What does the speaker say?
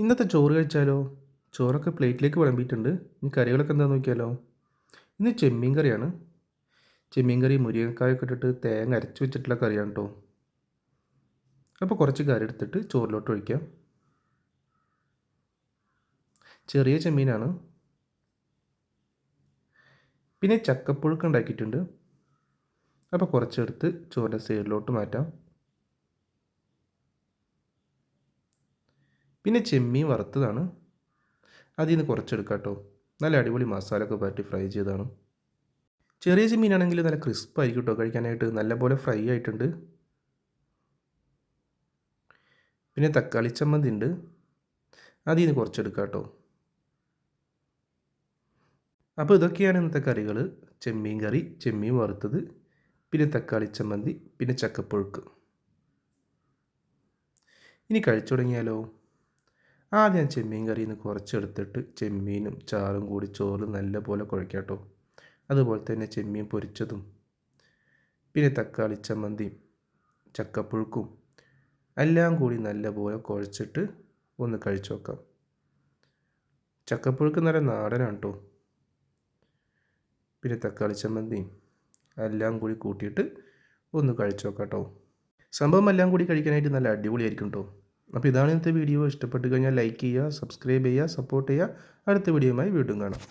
ഇന്നത്തെ ചോറ് കഴിച്ചാലോ? ചോറൊക്കെ പ്ലേറ്റിലേക്ക് വിളമ്പിയിട്ടുണ്ട്. ഇനി കറികളൊക്കെ എന്താ നോക്കിയാലോ? ഇന്ന് ചെമ്മീൻ കറിയാണ്. ചെമ്മീൻ കറി മുരിങ്ങക്കായൊക്കെ ഇട്ടിട്ട് തേങ്ങ അരച്ച് വെച്ചിട്ടുള്ള കറിയാണ് കേട്ടോ അപ്പോൾ കുറച്ച് കറി എടുത്തിട്ട് ചോറിലോട്ട് ഒഴിക്കാം. ചെറിയ ചെമ്മീനാണ്. പിന്നെ ചക്കപ്പുഴുക്ക് ഉണ്ടാക്കിയിട്ടുണ്ട്. അപ്പോൾ കുറച്ചെടുത്ത് ചോറിന്റെ സൈഡിലോട്ട് മാറ്റാം. പിന്നെ ചെമ്മീൻ വറുത്തതാണ്. അതിൽ നിന്ന് കുറച്ചെടുക്കാം കേട്ടോ നല്ല അടിപൊളി മസാല ഒക്കെ പറ്റി ഫ്രൈ ചെയ്തതാണ്. ചെറിയ ചെമ്മീനാണെങ്കിൽ നല്ല ക്രിസ്പ് ആയിരിക്കും കേട്ടോ കഴിക്കാനായിട്ട് നല്ലപോലെ ഫ്രൈ ആയിട്ടുണ്ട്. പിന്നെ തക്കാളി ചമ്മന്തി ഉണ്ട് അതിൽ നിന്ന് കുറച്ചെടുക്കാം കേട്ടോ അപ്പോൾ ഇതൊക്കെയാണ് ഇന്നത്തെ കറികൾ ചെമ്മീൻ കറി ചെമ്മീൻ വറുത്തത് പിന്നെ തക്കാളി ചമ്മന്തി പിന്നെ ചക്കപ്പുഴുക്ക്. ഇനി കഴിച്ചു തുടങ്ങിയാലോ? ആദ്യം ചെമ്മീൻ കറിയിൽ നിന്ന് കുറച്ചെടുത്തിട്ട് ചെമ്മീനും ചാറും കൂടി ചോറ് നല്ലപോലെ കുഴക്കാം കേട്ടോ അതുപോലെ തന്നെ ചെമ്മീൻ പൊരിച്ചതും. പിന്നെ തക്കാളി ചമ്മന്തിയും ചക്കപ്പുഴുക്കും എല്ലാം കൂടി നല്ലപോലെ കുഴച്ചിട്ട് ഒന്ന് കഴിച്ചു നോക്കാം. ചക്കപ്പുഴുക്ക് നല്ല നാടനാണ് കേട്ടോ പിന്നെ തക്കാളി ചമ്മന്തിയും എല്ലാം കൂടി കൂട്ടിയിട്ട് ഒന്ന് കഴിച്ചു നോക്കാം കേട്ടോ സംഭവം എല്ലാം കൂടി കഴിക്കാനായിട്ട് നല്ല അടിപൊളിയായിരിക്കും കേട്ടോ അപ്പോൾ ഇതാണ് ഇന്നത്തെ വീഡിയോ. ഇഷ്ടപ്പെട്ട് കഴിഞ്ഞാൽ ലൈക്ക് ചെയ്യുക സബ്സ്ക്രൈബ് ചെയ്യുക സപ്പോർട്ട് ചെയ്യുക. അടുത്ത വീഡിയോയുമായി വീണ്ടും കാണാം.